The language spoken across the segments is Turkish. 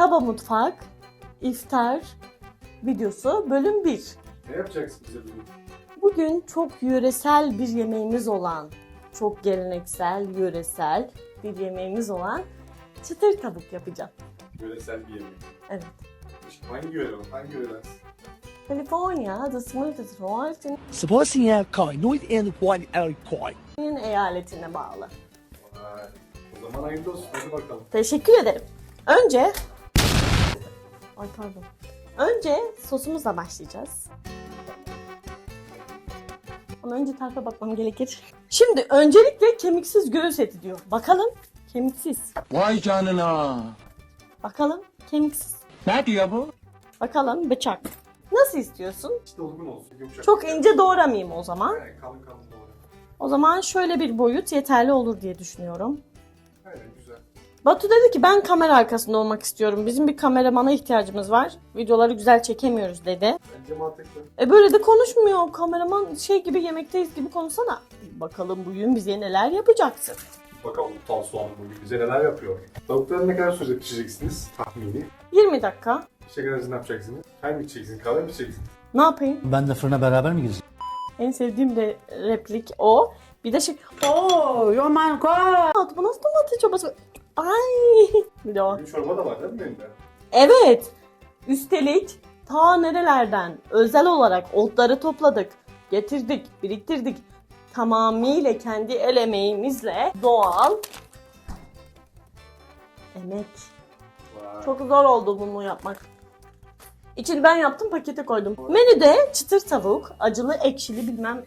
Taba Mutfak İftar videosu bölüm 1. Ne yapacaksın bize bugün? Bugün çok yöresel bir yemeğimiz olan, çok geleneksel, yöresel bir yemeğimiz olan çıtır tavuk yapacağım. Yöresel bir yemek. Evet. İşte hangi yöre? Hangi yöre? California, the smoothest Washington Sebastian Kai, North End One L Kai. eyaletine bağlı. Vay. O zaman hayırlı olsun. Hadi bakalım. Teşekkür ederim. Önce... Ay pardon. Önce sosumuzla başlayacağız. Ama önce tarife bakmam gerekir. Şimdi öncelikle kemiksiz göğüs eti diyor. Bakalım kemiksiz. Vay canına. Bakalım kemiksiz. Ne diyor bu? Bakalım bıçak. Nasıl istiyorsun? İşte olgun olsun. Yumuşak. Çok ince doğramayayım o zaman. Aynen kalın kalın doğru. O zaman şöyle bir boyut yeterli olur diye düşünüyorum. Batu dedi ki ben kamera arkasında olmak istiyorum. Bizim bir kameramana ihtiyacımız var. Videoları güzel çekemiyoruz dedi. Bence mantıklı. E böyle de konuşmuyor. Kameraman şey gibi yemekteyiz gibi konuşsana. Bakalım bugün bize neler yapacaksın. Bakalım Tan Soğan bugün bize neler yapıyor. Tavukları ne kadar sürede pişireceksiniz? Tahmini. 20 dakika. İşe kadar ne yapacaksınız? Çay mı içeceksiniz? Kahve mi içeceksiniz? Ne yapayım? Ben de fırına beraber mi gireceğiz? En sevdiğim de replik o. Bir de şey... Oh, oh my god! Bu nasıl domates çorbası? Bir de o. Bugün çorba da var değil mi benim de? Evet. Üstelik ta nerelerden özel olarak otları topladık, getirdik, biriktirdik. Tamamıyla kendi el emeğimizle doğal emek. Vay. Çok zor oldu bunu yapmak. İçini ben yaptım pakete koydum. Menüde çıtır tavuk, acılı ekşili bilmem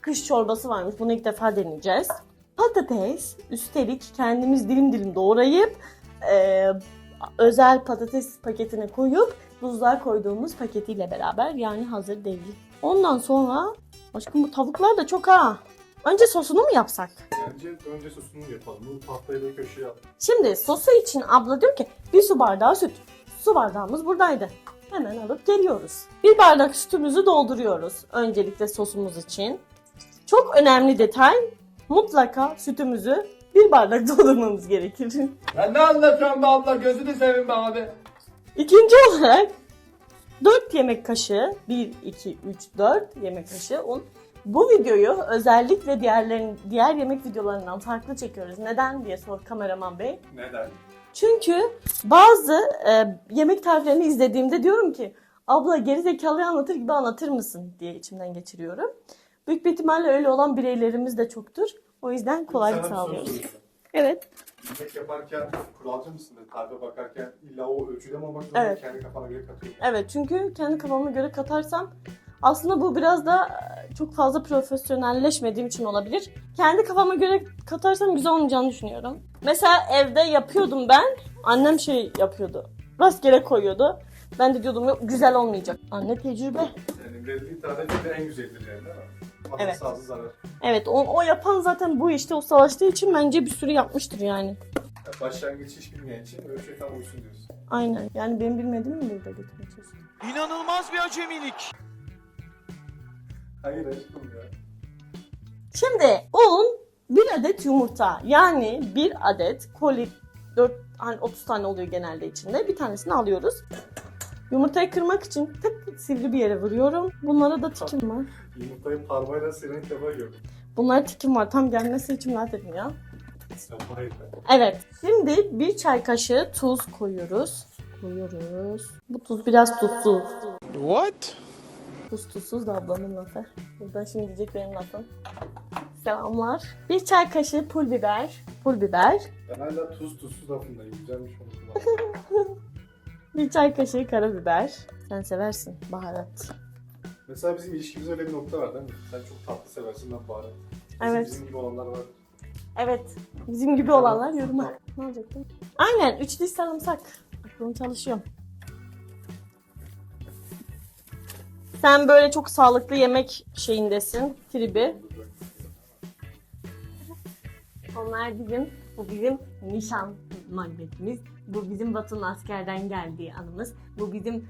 kış çorbası varmış. Bunu ilk defa deneyeceğiz. Patates, üstelik kendimiz dilim dilim doğrayıp e, özel patates paketine koyup buzluğa koyduğumuz paketiyle beraber yani hazır değil. Ondan sonra aşkım bu tavuklar da çok ha. Önce sosunu mu yapsak? Bence önce sosunu yapalım. Bu tahtayı da köşeye at. Şimdi sosu için abla diyor ki bir su bardağı süt. Su bardağımız buradaydı. Hemen alıp geliyoruz. Bir bardak sütümüzü dolduruyoruz. Öncelikle sosumuz için. Çok önemli detay. Mutlaka sütümüzü bir bardak doldurmamız gerekir. Ya ne anlatıyorsun be abla gözünü seveyim be abi. İkinci olarak 4 yemek kaşığı 1, 2, 3, 4 yemek kaşığı un. Bu videoyu özellikle diğerlerin, diğer yemek videolarından farklı çekiyoruz. Neden diye sor kameraman bey. Neden? Çünkü bazı e, yemek tariflerini izlediğimde diyorum ki abla gerizekalı anlatır gibi anlatır mısın diye içimden geçiriyorum. Büyük bir ihtimalle öyle olan bireylerimiz de çoktur. O yüzden kolaylık Sana bir soru sağlıyoruz. sorayım. Evet. Yemek yaparken kuralcı mısın? Tarife bakarken illa o ölçüde mi olmak zorunda? Evet. Kendi kafana göre katıyorsun. Evet çünkü kendi kafama göre katarsam aslında bu biraz da e, çok fazla profesyonelleşmediğim için olabilir. Kendi kafama göre katarsam güzel olmayacağını düşünüyorum. Mesela evde yapıyordum ben. Annem şey yapıyordu. Rastgele koyuyordu. Ben de diyordum yok güzel olmayacak. Anne tecrübe. Yani verildiği tarife de en güzeldir yani değil mi? Evet. zarar. Evet o, o yapan zaten bu işte o savaştığı için bence bir sürü yapmıştır yani. Ya başlangıç hiç bilmeyen için ölçüye tam uysun diyorsun. Aynen. Yani benim bilmediğimi mi burada getirmeye çalışıyorsun? İnanılmaz bir acemilik. Hayır aşkım ya. Şimdi un bir adet yumurta yani bir adet koli 4 hani 30 tane oluyor genelde içinde. Bir tanesini alıyoruz. Yumurtayı kırmak için tık sivri bir yere vuruyorum. Bunlara da tikim var. Yumurtayı parmağıyla ilk defa gördüm. Bunlara tikim var. Tam gelmesi için rahat etmiyor. Yapmayın be. Evet. Şimdi bir çay kaşığı tuz koyuyoruz. Koyuyoruz. Bu tuz biraz tuzsuz. What? Tuz tuzsuz da ablamın lafı. Buradan şimdi diyecek benim lafım. Selamlar. Bir çay kaşığı pul biber. Pul biber. Ben hala tuz tuzsuz lafındayım. Güzelmiş onu. Bir çay kaşığı karabiber. Sen seversin baharat. Mesela bizim ilişkimizde öyle bir nokta var değil mi? Sen çok tatlı seversin ben baharat. Evet. Bizim gibi olanlar var. Evet. Bizim gibi olanlar yoruma. Ne olacaktı? Aynen. Üç diş sarımsak. Aklım çalışıyor. Sen böyle çok sağlıklı yemek şeyindesin. Tribi. Onlar bizim, bu bizim nişan magnetimiz. Bu bizim Batu'nun askerden geldiği anımız. Bu bizim,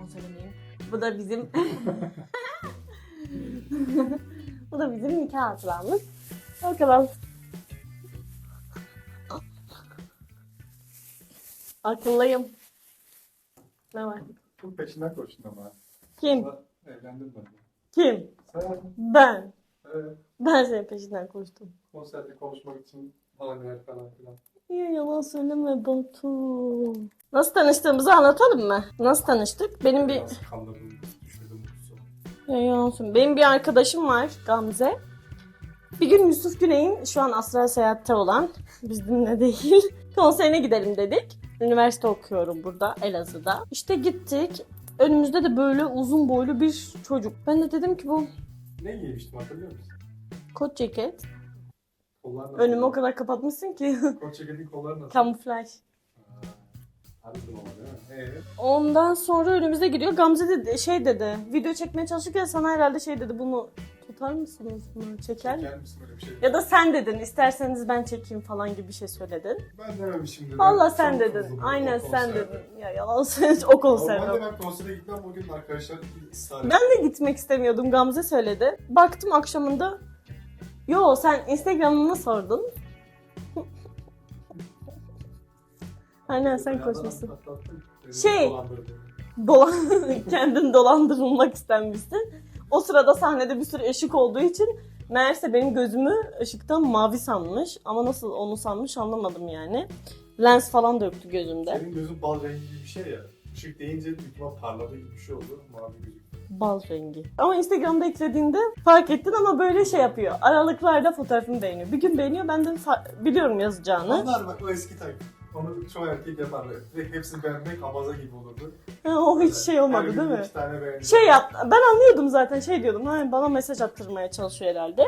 onu söylemeyeyim. Bu da bizim, bu da bizim nikah hatıramız. Bakalım. Akıllıyım. Ne var? Çok peşinden koştun ama. Kim? Evlendin mi? Kim? Sen Ben. evet, Ben senin peşinden koştum. konserde konuşmak için bahaneler falan filan. Ya yalan söyleme Batu. Nasıl tanıştığımızı anlatalım mı? Nasıl tanıştık? Benim bir... Ya yalan söyleme. Benim bir arkadaşım var Gamze. Bir gün Yusuf Güney'in şu an Asra Seyahat'te olan, bizimle değil, konserine gidelim dedik. Üniversite okuyorum burada Elazığ'da. İşte gittik. Önümüzde de böyle uzun boylu bir çocuk. Ben de dedim ki bu Ne giymiştim hatırlıyor musun? kot ceket. Kollar nasıl? Önümü o kadar kapatmışsın ki. Kot ceketin kolları nasıl? Kamuflaj. Anladım ama değil mi? Ee, Ondan sonra önümüze giriyor. Gamze de şey dedi. Video çekmeye çalışırken sana herhalde şey dedi. Bunu tutar mısınız bunu? Çeker çeker misin öyle bir şey? Ya da sen dedin. isterseniz ben çekeyim falan gibi bir şey söyledin. Ben dememişim dedim. Allah sen Çok dedin. kızdım Aynen o sen konserde. dedin. Ya yalan söylüyorsun. O konserde. Normalde ben konsere gitmem o gün arkadaşlar ısrar. Ben de gitmek istemiyordum. Gamze söyledi. Baktım akşamında. Yo sen Instagram'ımı sordun. Aynen sen koşmuşsun. Şey-. Dolan kendin dolandırılmak istenmişsin. O sırada sahnede bir sürü ışık olduğu için meğerse benim gözümü ışıktan mavi sanmış. Ama nasıl onu sanmış anlamadım yani. Lens falan yoktu gözümde. Senin gözün bal rengi gibi bir şey ya. Işık deyince büyük parladığı gibi bir şey oldu. Mavi gözük. Bal rengi. Ama Instagram'da eklediğinde fark ettin ama böyle şey yapıyor. Aralıklarda fotoğrafımı beğeniyor. Bir gün beğeniyor ben de biliyorum yazacağını. Onlar bak o eski takip. Onu çoğu erkek yapar. böyle. Direkt hepsini beğenmek abaza gibi olurdu. Ha, o hiç şey Her olmadı gün değil mi? tane beğendi. Şey yap, ben anlıyordum zaten şey diyordum. Ha, bana mesaj attırmaya çalışıyor herhalde.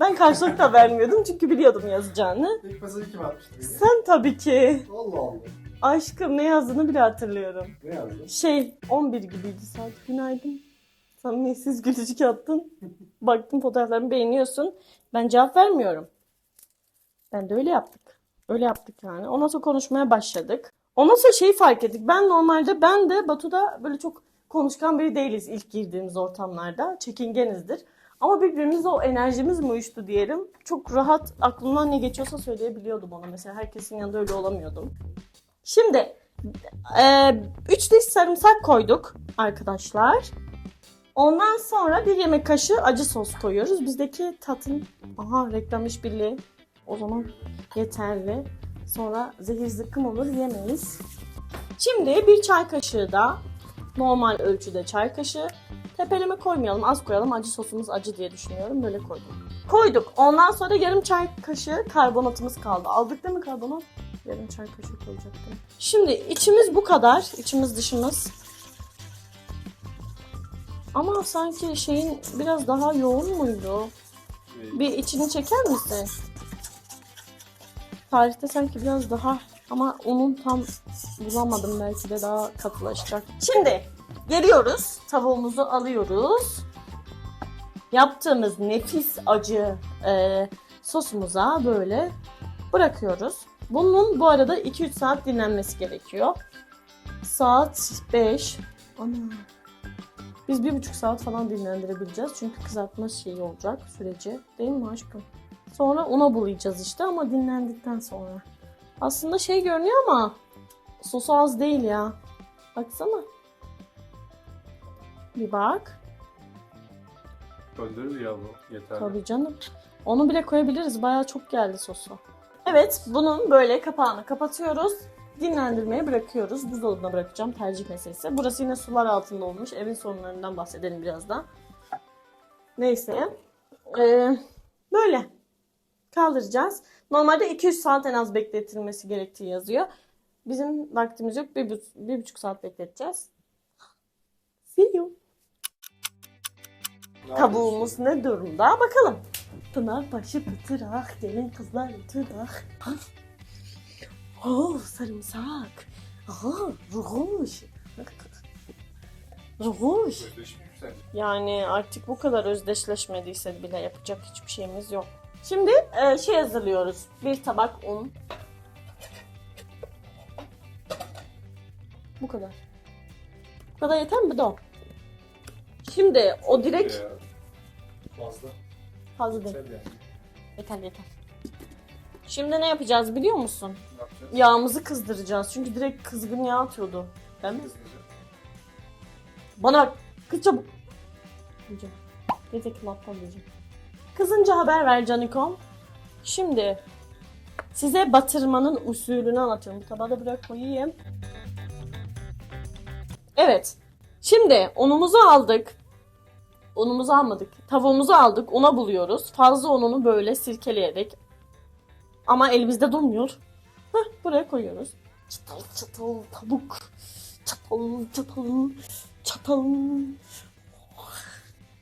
Ben karşılık da vermiyordum çünkü biliyordum yazacağını. ilk mesajı kim atmıştı? beni? Sen tabii ki. Allah Allah. Aşkım ne yazdığını bile hatırlıyorum. Ne yazdın? Şey 11 gibiydi saat. Günaydın. Samimiyetsiz gülücük attın. Baktım fotoğraflarımı beğeniyorsun. Ben cevap vermiyorum. Ben de öyle yaptık. Öyle yaptık yani. Ondan sonra konuşmaya başladık. Ondan sonra şeyi fark ettik. Ben normalde ben de Batu'da böyle çok konuşkan biri değiliz ilk girdiğimiz ortamlarda. Çekingenizdir. Ama birbirimize o enerjimiz mi uyuştu diyelim. Çok rahat aklımdan ne geçiyorsa söyleyebiliyordum ona. Mesela herkesin yanında öyle olamıyordum. Şimdi e, üç diş sarımsak koyduk arkadaşlar. Ondan sonra bir yemek kaşığı acı sos koyuyoruz. Bizdeki tatın, aha reklam işbirliği o zaman yeterli. Sonra zehir zıkkım olur yemeyiz. Şimdi bir çay kaşığı da normal ölçüde çay kaşığı. Tepeleme koymayalım az koyalım acı sosumuz acı diye düşünüyorum böyle koydum. Koyduk. Ondan sonra yarım çay kaşığı karbonatımız kaldı. Aldık değil mi karbonat? Yarım çay kaşığı koyacaktım. Şimdi içimiz bu kadar. İçimiz dışımız. Ama sanki şeyin biraz daha yoğun muydu? Bir içini çeker misin? Tarihte sanki biraz daha ama unun tam bulamadım belki de daha katılaşacak. Şimdi geliyoruz. Tavuğumuzu alıyoruz. Yaptığımız nefis acı e, sosumuza böyle bırakıyoruz. Bunun bu arada 2-3 saat dinlenmesi gerekiyor. Saat 5. Ana. Biz bir buçuk saat falan dinlendirebileceğiz. Çünkü kızartma şeyi olacak süreci. Değil mi aşkım? Sonra una bulayacağız işte ama dinlendikten sonra. Aslında şey görünüyor ama sosu az değil ya. Baksana. Bir bak. Öldürür ya bu. Yeter. Tabii canım. Onu bile koyabiliriz. Bayağı çok geldi sosu. Evet, bunun böyle kapağını kapatıyoruz. Dinlendirmeye bırakıyoruz. Buzdolabına bırakacağım. Tercih meselesi. Burası yine sular altında olmuş. Evin sorunlarından bahsedelim birazdan. Neyse. Ee, böyle. Kaldıracağız. Normalde 200 saat en az bekletilmesi gerektiği yazıyor. Bizim vaktimiz yok. Bir, bu- bir buçuk saat bekleteceğiz. See you. Ne durumda? Bakalım. Pınarbaşı pıtırak, gelin kızlar ıtırak. Oh sarımsak. Aha ruhuş. Ruhuş. yapıyorsun? Özdeşim yüksek. Yani artık bu kadar özdeşleşmediyse bile yapacak hiçbir şeyimiz yok. Şimdi e, şey hazırlıyoruz. Bir tabak un. Bu kadar. Bu kadar yeter mi do? Şimdi o direkt Fazla. fazla değil. Yeter yeter. Şimdi ne yapacağız biliyor musun? Ne yapacağız? Yağımızı kızdıracağız. Çünkü direkt kızgın yağ atıyordu. Değil mi? Bana bak. Kız çabuk. Diyeceğim. Gerizekalı aptal diyeceğim. Kızınca haber ver Canikom. Şimdi size batırmanın usulünü anlatıyorum. Bu tabağı da bırak koyayım. Evet. Şimdi unumuzu aldık. Unumuzu almadık. Tavuğumuzu aldık. Una buluyoruz. Fazla ununu böyle sirkeleyerek. Ama elimizde durmuyor. Heh, buraya koyuyoruz. Çatal çatal tavuk. Çatal çatal çatal. Oh,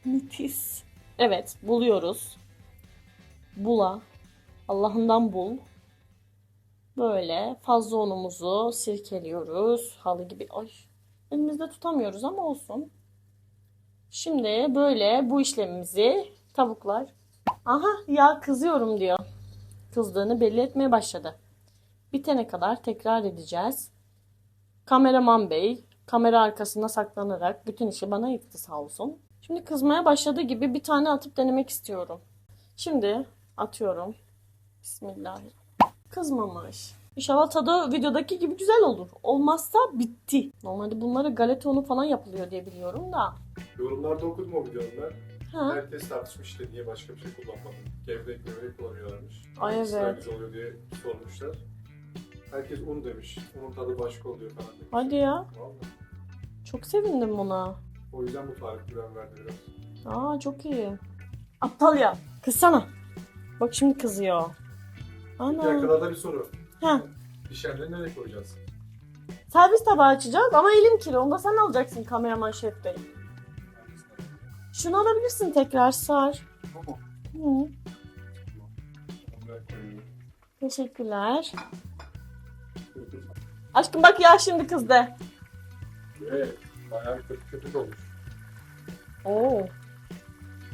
Nefis. Evet buluyoruz. Bula. Allah'ından bul. Böyle fazla unumuzu sirkeliyoruz. Halı gibi. Ay. Elimizde tutamıyoruz ama olsun. Şimdi böyle bu işlemimizi tavuklar. Aha ya kızıyorum diyor. Kızdığını belli etmeye başladı. Bitene kadar tekrar edeceğiz. Kameraman bey kamera arkasında saklanarak bütün işi bana yıktı sağ olsun. Şimdi kızmaya başladığı gibi bir tane atıp denemek istiyorum. Şimdi atıyorum. Bismillahirrahmanirrahim. Kızmamış. İnşallah tadı videodaki gibi güzel olur. Olmazsa bitti. Normalde bunlara galeta unu falan yapılıyor diye biliyorum da. Yorumlarda okudum o videoyu ben. Ha. Herkes tartışmıştı niye başka bir şey kullanmadın. Gevrek gevrek kullanıyorlarmış. Ay, Hangisi daha evet. güzel oluyor diye sormuşlar. Herkes un demiş. Unun tadı başka oluyor falan demiş. Hadi ya. Vallahi. Çok sevindim buna. O yüzden bu tarif güven verdi biraz. Aa çok iyi. Aptal ya. Kızsana. Bak şimdi kızıyor. Diğer Ana. kadar da bir soru. Heh. Pişenleri nereye koyacağız? Servis tabağı açacağız ama elim kiri. Onu da sen alacaksın kameraman şef bey. Şunu alabilirsin tekrar sar. Tamam. Hı. Teşekkürler. Aşkım bak ya şimdi kızdı. Evet. Bayağı köpük köpük olmuş. Oo.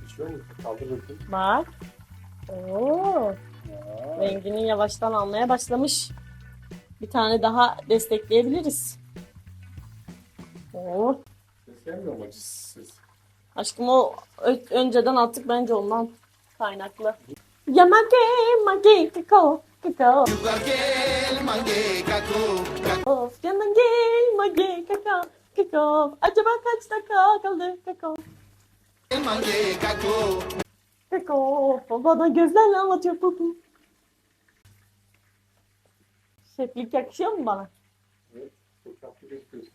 İçiyor musun? Kaldır bakayım. Bak. Oo. Ya. Rengini yavaştan almaya başlamış. Bir tane daha destekleyebiliriz. Oo. Ses gelmiyor mu acı ses? Aşkım o ö- önceden attık bence ondan kaynaklı. Yamage mage kako kako. Of yamage mage kako kako. Acaba kaç dakika kaldı kako? Kako. Bana gözlerle anlatıyor bu. Şeflik yakışıyor mu bana? Evet. Çok tatlı gözüküyorsun.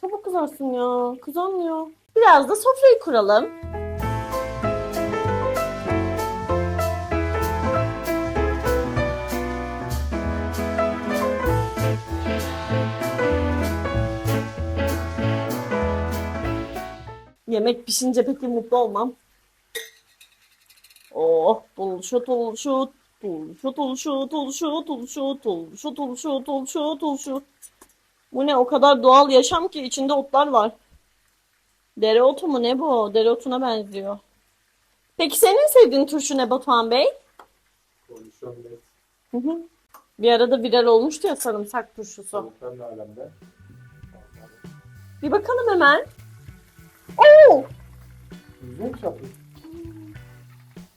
Çabuk kızarsın ya. Kızamıyor. Biraz da sofrayı kuralım. Yemek pişince peki mutlu olmam. Oh, tulşu tulşu, tulşu tulşu, tulşu tulşu, tulşu tulşu, tulşu tulşu. Bu ne o kadar doğal yaşam ki içinde otlar var. Dereotu mu ne bu? Dereotuna benziyor. Peki senin sevdiğin turşu ne Batuhan Bey? Biraz. Hı hı. Bir arada viral olmuştu ya sarımsak turşusu. Alemde? Bir bakalım hemen. Oo! Mu çapı?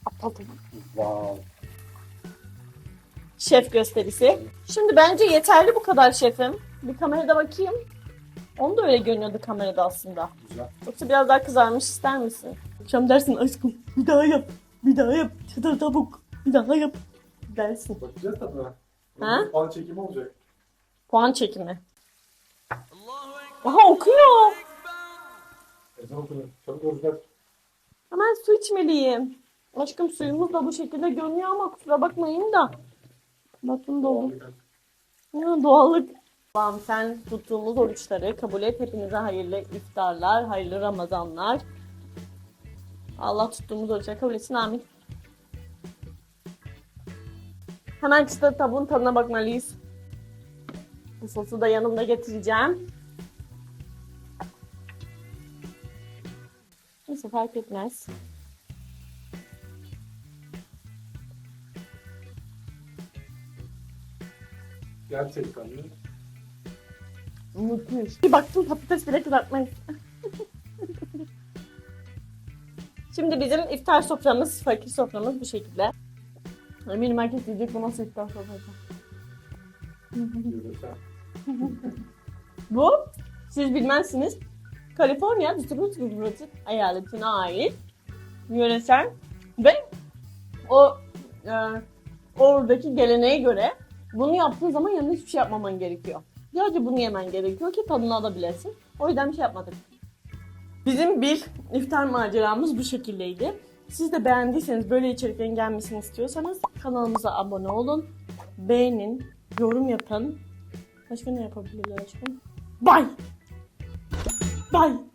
Aptal tavuk. Wow. Şef gösterisi. Şimdi bence yeterli bu kadar şefim. Bir kamerada bakayım. Onu da öyle görünüyordu kamerada aslında. Güzel. Yoksa biraz daha kızarmış ister misin? Akşam dersin aşkım bir daha yap. Bir daha yap. Çıtır tavuk. Bir daha yap. Dersin. Bakacağız tadına. Ha? Puan çekimi olacak. Puan çekimi. Aha okuyor. Ezan okunuyor. Çabuk oruçlar. Hemen su içmeliyim. Aşkım suyumuz da bu şekilde görünüyor ama kusura bakmayın da. Bakın doldu. Ya, doğallık. Allah'ım sen tuttuğumuz oruçları kabul et. Hepinize hayırlı iftarlar, hayırlı Ramazanlar. Allah tuttuğumuz oruçları kabul etsin. Amin. Hemen çıtır tavuğun tadına bakmalıyız. Bu sosu da yanımda getireceğim. Neyse fark etmez. Gerçekten mi? Müthiş. Bir baktım patates bile kızartmayız. Şimdi bizim iftar soframız, fakir soframız bu şekilde. Eminim herkes diyecek bu nasıl iftar sofrası. Bu siz bilmezsiniz. Kaliforniya Distribut Cumhuriyeti eyaletine ait yöresel ve o e, oradaki geleneğe göre bunu yaptığın zaman yanında hiçbir şey yapmaman gerekiyor. Sadece bunu yemen gerekiyor ki tadını alabilesin. O yüzden bir şey yapmadık. Bizim bir iftar maceramız bu şekildeydi. Siz de beğendiyseniz böyle içeriklerin gelmesini istiyorsanız kanalımıza abone olun. Beğenin, yorum yapın. Başka ne yapabilirler aşkım? Bye! Bye!